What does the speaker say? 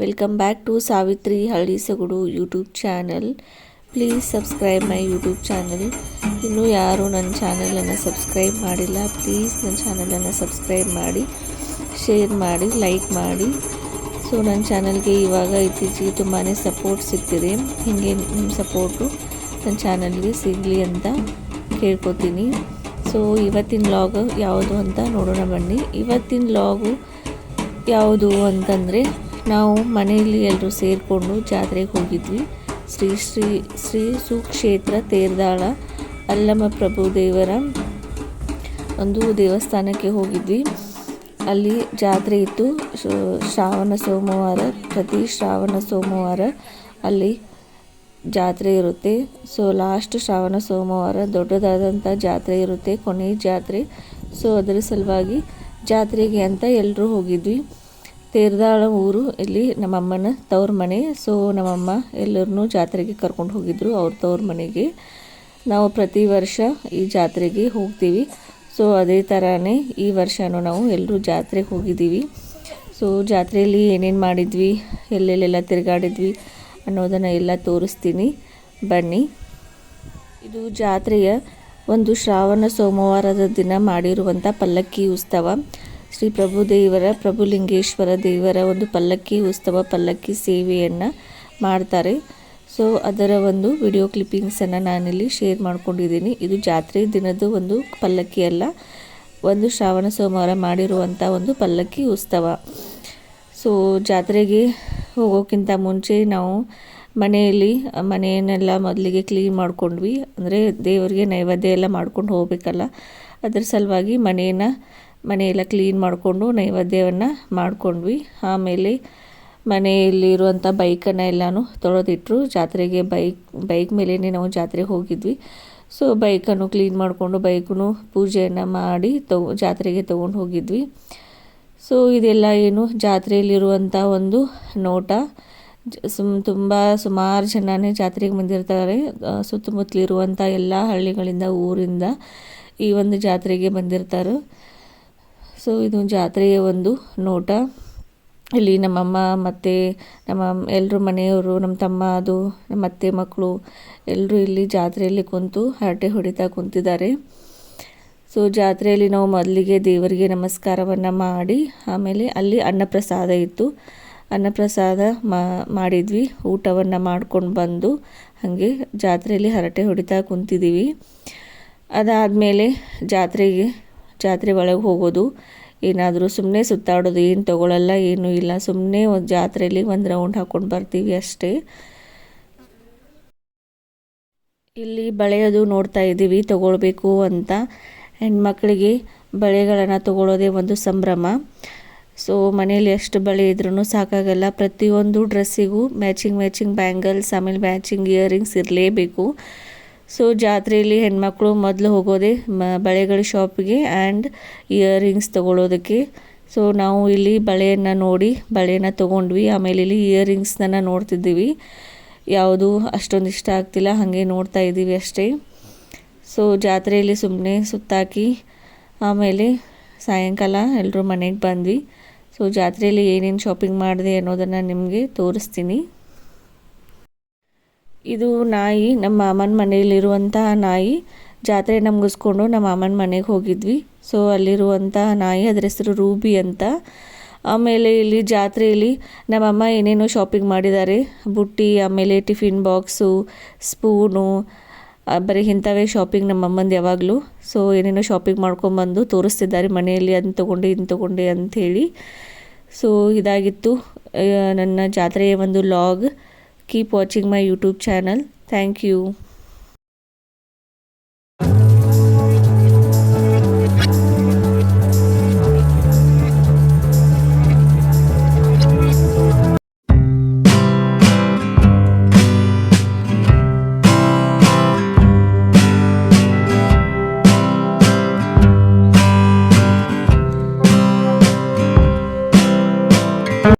Welcome back to Savitri Halli YouTube channel please subscribe my YouTube channel ಇನ್ನೂ ಯಾರೂ ನನ್ನ ಚಾನಲನ್ನು ಸಬ್ಸ್ಕ್ರೈಬ್ ಮಾಡಿಲ್ಲ ಪ್ಲೀಸ್ ನನ್ನ ಚಾನಲನ್ನು ಸಬ್ಸ್ಕ್ರೈಬ್ ಮಾಡಿ ಶೇರ್ ಮಾಡಿ ಲೈಕ್ ಮಾಡಿ. ಸೊ ನನ್ನ ಚಾನಲ್ಗೆ ಇವಾಗ ಇತ್ತೀಚೆಗೆ ತುಂಬಾ ಸಪೋರ್ಟ್ ಸಿಗ್ತಿದೆ. ಹೀಗೆ ನಿಮ್ಮ ಸಪೋರ್ಟು ನನ್ನ ಚಾನಲ್ಗೆ ಸಿಗಲಿ ಅಂತ ಕೇಳ್ಕೊತೀನಿ. ಸೊ ಇವತ್ತಿನ ಲಾಗ್ ಯಾವುದು ಅಂತ ನೋಡೋಣ ಬನ್ನಿ. ಇವತ್ತಿನ ಲಾಗು ಯಾವುದು ಅಂತಂದರೆ ನಾವು ಮನೆಯಲ್ಲಿ ಎಲ್ಲರೂ ಸೇರಿಕೊಂಡು ಜಾತ್ರೆಗೆ ಹೋಗಿದ್ವಿ. ಶ್ರೀ ಶ್ರೀ ಶ್ರೀ ಸುಕ್ಷೇತ್ರ ತೇರ್ದಾಳ ಅಲ್ಲಮ ಪ್ರಭು ದೇವರ ಒಂದು ದೇವಸ್ಥಾನಕ್ಕೆ ಹೋಗಿದ್ವಿ. ಅಲ್ಲಿ ಜಾತ್ರೆ ಇತ್ತು. ಶ್ರಾವಣ ಸೋಮವಾರ, ಪ್ರತಿ ಶ್ರಾವಣ ಸೋಮವಾರ ಅಲ್ಲಿ ಜಾತ್ರೆ ಇರುತ್ತೆ. ಸೊ, ಲಾಸ್ಟ್ ಶ್ರಾವಣ ಸೋಮವಾರ ದೊಡ್ಡದಾದಂಥ ಜಾತ್ರೆ ಇರುತ್ತೆ ಕೊನೆಯ ಜಾತ್ರೆ. ಸೊ, ಅದರ ಸಲುವಾಗಿ ಜಾತ್ರೆಗೆ ಅಂತ ಎಲ್ಲರೂ ಹೋಗಿದ್ವಿ. ತೇರ್ದಾಳ ಊರು, ಇಲ್ಲಿ ನಮ್ಮಮ್ಮನ ತವ್ರ ಮನೆ. ಸೊ ನಮ್ಮಮ್ಮ ಎಲ್ಲರನ್ನೂ ಜಾತ್ರೆಗೆ ಕರ್ಕೊಂಡು ಹೋಗಿದ್ರು, ಅವ್ರ ತವ್ರ ಮನೆಗೆ. ನಾವು ಪ್ರತಿ ವರ್ಷ ಈ ಜಾತ್ರೆಗೆ ಹೋಗ್ತೀವಿ. ಸೊ ಅದೇ ಥರನೇ ಈ ವರ್ಷನೂ ನಾವು ಎಲ್ಲರೂ ಜಾತ್ರೆಗೆ ಹೋಗಿದ್ದೀವಿ. ಸೊ ಜಾತ್ರೆಯಲ್ಲಿ ಏನೇನು ಮಾಡಿದ್ವಿ, ಎಲ್ಲೆಲ್ಲೆಲ್ಲ ತಿರುಗಾಡಿದ್ವಿ ಅನ್ನೋದನ್ನು ಎಲ್ಲ ತೋರಿಸ್ತೀನಿ. ಬನ್ನಿ. ಇದು ಜಾತ್ರೆಯ ಒಂದು ಶ್ರಾವಣ ಸೋಮವಾರದ ದಿನ ಮಾಡಿರುವಂಥ ಪಲ್ಲಕ್ಕಿ ಉತ್ಸವ. ಶ್ರೀ ಪ್ರಭುದೇವರ ಪ್ರಭುಲಿಂಗೇಶ್ವರ ದೇವರ ಒಂದು ಪಲ್ಲಕ್ಕಿ ಉತ್ಸವ ಪಲ್ಲಕ್ಕಿ ಸೇವೆಯನ್ನು ಮಾಡ್ತಾರೆ. ಸೊ ಅದರ ಒಂದು ವಿಡಿಯೋ ಕ್ಲಿಪ್ಪಿಂಗ್ಸನ್ನು ನಾನಿಲ್ಲಿ ಶೇರ್ ಮಾಡ್ಕೊಂಡಿದ್ದೀನಿ. ಇದು ಜಾತ್ರೆ ದಿನದ ಒಂದು ಪಲ್ಲಕ್ಕಿ ಅಲ್ಲ, ಒಂದು ಶ್ರಾವಣ ಸೋಮವಾರ ಮಾಡಿರುವಂಥ ಒಂದು ಪಲ್ಲಕ್ಕಿ ಉತ್ಸವ ಸೊ ಜಾತ್ರೆಗೆ ಹೋಗೋಕ್ಕಿಂತ ಮುಂಚೆ ನಾವು ಮನೆಯಲ್ಲಿ, ಮನೆಯನ್ನೆಲ್ಲ ಮೊದಲಿಗೆ ಕ್ಲೀನ್ ಮಾಡ್ಕೊಂಡ್ವಿ. ಅಂದರೆ ದೇವರಿಗೆ ನೈವೇದ್ಯ ಎಲ್ಲ ಮಾಡ್ಕೊಂಡು ಹೋಗಬೇಕಲ್ಲ, ಅದರ ಸಲುವಾಗಿ ಮನೆಯನ್ನು ಮನೆಯೆಲ್ಲ ಕ್ಲೀನ್ ಮಾಡಿಕೊಂಡು ನೈವೇದ್ಯವನ್ನು ಮಾಡಿಕೊಂಡ್ವಿ. ಆಮೇಲೆ ಮನೆಯಲ್ಲಿರುವಂಥ ಬೈಕನ್ನು ಎಲ್ಲನೂ ತೊಳೆದಿಟ್ಟರು ಜಾತ್ರೆಗೆ ಬೈಕ್ ಬೈಕ್ ಮೇಲೇ ನಾವು ಜಾತ್ರೆಗೆ ಹೋಗಿದ್ವಿ. ಸೊ ಬೈಕನ್ನು ಕ್ಲೀನ್ ಮಾಡಿಕೊಂಡು ಬೈಕನ್ನು ಪೂಜೆಯನ್ನು ಮಾಡಿ ತಗೊ ಜಾತ್ರೆಗೆ ತೊಗೊಂಡು ಹೋಗಿದ್ವಿ. ಸೊ ಇದೆಲ್ಲ ಏನು ಜಾತ್ರೆಯಲ್ಲಿರುವಂಥ ಒಂದು ನೋಟ. ಸುಮ್, ತುಂಬ ಸುಮಾರು ಜನನೇ ಜಾತ್ರೆಗೆ ಬಂದಿರ್ತಾರೆ. ಸುತ್ತಮುತ್ತಲಿರುವಂಥ ಎಲ್ಲ ಹಳ್ಳಿಗಳಿಂದ, ಊರಿಂದ ಈ ಒಂದು ಜಾತ್ರೆಗೆ ಬಂದಿರ್ತಾರೆ. ಸೊ ಇದು ಜಾತ್ರೆಯ ಒಂದು ನೋಟ. ಇಲ್ಲಿ ನಮ್ಮಮ್ಮ ಮತ್ತು ನಮ್ಮ ಎಲ್ಲರೂ ಮನೆಯವರು, ನಮ್ಮ ತಮ್ಮ ಅದು ನಮ್ಮ ಅತ್ತೆ ಮಕ್ಕಳು ಎಲ್ಲರೂ ಇಲ್ಲಿ ಜಾತ್ರೆಯಲ್ಲಿ ಕುಂತು ಹರಟೆ ಹೊಡಿತಾ ಕುಂತಿದ್ದಾರೆ. ಸೊ, ಜಾತ್ರೆಯಲ್ಲಿ ನಾವು ಮೊದಲಿಗೆ ದೇವರಿಗೆ ನಮಸ್ಕಾರವನ್ನು ಮಾಡಿ, ಆಮೇಲೆ ಅಲ್ಲಿ ಅನ್ನಪ್ರಸಾದ ಇತ್ತು. ಅನ್ನಪ್ರಸಾದ ಮಾಡಿದ್ವಿ, ಊಟವನ್ನು ಮಾಡ್ಕೊಂಡು ಬಂದು ಹಾಗೆ ಜಾತ್ರೆಯಲ್ಲಿ ಹರಟೆ ಹೊಡಿತಾ ಕುಂತಿದ್ದೀವಿ. ಅದಾದಮೇಲೆ ಜಾತ್ರೆಗೆ ಜಾತ್ರೆ ಒಳಗೆ ಹೋಗೋದು. ಏನಾದರೂ ಸುಮ್ಮನೆ ಸುತ್ತಾಡೋದು, ಏನು ತಗೊಳ್ಳಲ್ಲ ಏನೂ ಇಲ್ಲ. ಸುಮ್ಮನೆ ಒಂದು ಜಾತ್ರೆಯಲ್ಲಿ ಒಂದು ರೌಂಡ್ ಹಾಕ್ಕೊಂಡು ಬರ್ತೀವಿ ಅಷ್ಟೇ. ಇಲ್ಲಿ ಬಳೆಯೋದು ನೋಡ್ತಾ ಇದ್ದೀವಿ, ತಗೊಳ್ಬೇಕು ಅಂತ. ಹೆಣ್ಮಕ್ಳಿಗೆ ಬಳೆಗಳನ್ನು ತಗೊಳ್ಳೋದೇ ಒಂದು ಸಂಭ್ರಮ. ಸೊ ಮನೇಲಿ ಎಷ್ಟು ಬಳೆ ಇದ್ರೂ ಸಾಕಾಗಲ್ಲ. ಪ್ರತಿಯೊಂದು ಡ್ರೆಸ್ಸಿಗೂ ಮ್ಯಾಚಿಂಗ್ ಮ್ಯಾಚಿಂಗ್ ಬ್ಯಾಂಗಲ್ಸ್ ಆಮೇಲೆ ಮ್ಯಾಚಿಂಗ್ ಇಯರಿಂಗ್ಸ್ ಇರಲೇಬೇಕು. ಸೊ ಜಾತ್ರೆಯಲ್ಲಿ ಹೆಣ್ಮಕ್ಳು ಮೊದಲು ಹೋಗೋದೆ ಮ, ಬಳೆಗಳ ಶಾಪಿಗೆ ಆ್ಯಂಡ್ ಇಯರಿಂಗ್ಸ್ ತೊಗೊಳ್ಳೋದಕ್ಕೆ ಸೊ ನಾವು ಇಲ್ಲಿ ಬಳೆಯನ್ನು ನೋಡಿ, ಬಳೆಯನ್ನು ತೊಗೊಂಡ್ವಿ. ಆಮೇಲೆ ಇಲ್ಲಿ ಇಯರಿಂಗ್ಸ್ನ ನೋಡ್ತಿದ್ದೀವಿ. ಯಾವುದು ಅಷ್ಟೊಂದು ಇಷ್ಟ ಆಗ್ತಿಲ್ಲ, ಹಾಗೆ ನೋಡ್ತಾ ಇದ್ದೀವಿ ಅಷ್ಟೇ. ಸೊ ಜಾತ್ರೆಯಲ್ಲಿ ಸುಮ್ಮನೆ ಸುತ್ತಾಕಿ, ಆಮೇಲೆ ಸಾಯಂಕಾಲ ಎಲ್ಲರೂ ಮನೆಗೆ ಬಂದ್ವಿ. ಸೊ ಜಾತ್ರೆಯಲ್ಲಿ ಏನೇನು ಶಾಪಿಂಗ್ ಮಾಡಿದೆ ಅನ್ನೋದನ್ನು ನಿಮಗೆ ತೋರಿಸ್ತೀನಿ. ಇದು ನಾಯಿ, ನಮ್ಮ ಮಾಮನ ಮನೆಯಲ್ಲಿರುವಂತಹ ನಾಯಿ. ಜಾತ್ರೆ ನಮಗಿಸ್ಕೊಂಡು ನಮ್ಮ ಮಾಮನ ಮನೆಗೆ ಹೋಗಿದ್ವಿ. ಸೊ ಅಲ್ಲಿರುವಂತಹ ನಾಯಿ, ಅದರ ಹೆಸರು ರೂಬಿ ಅಂತ. ಆಮೇಲೆ ಇಲ್ಲಿ ಜಾತ್ರೆಯಲ್ಲಿ ನಮ್ಮಮ್ಮ ಏನೇನೋ ಶಾಪಿಂಗ್ ಮಾಡಿದ್ದಾರೆ. ಬುಟ್ಟಿ, ಆಮೇಲೆ ಟಿಫಿನ್ ಬಾಕ್ಸು ಸ್ಪೂನು ಬರೀ ಇಂಥವೇ ಶಾಪಿಂಗ್ ನಮ್ಮ ಅಮ್ಮಂದು ಯಾವಾಗಲೂ. ಸೊ ಏನೇನೋ ಶಾಪಿಂಗ್ ಮಾಡ್ಕೊಂಬಂದು ತೋರಿಸ್ತಿದ್ದಾರೆ ಮನೆಯಲ್ಲಿ ಅದನ್ನ ತೊಗೊಂಡೆ ಇದನ್ನ ತೊಗೊಂಡೆ ಅಂಥೇಳಿ. ಸೊ ಇದಾಗಿತ್ತು ನನ್ನ ಜಾತ್ರೆಯ ಒಂದು vlog keep watching my YouTube channel thank you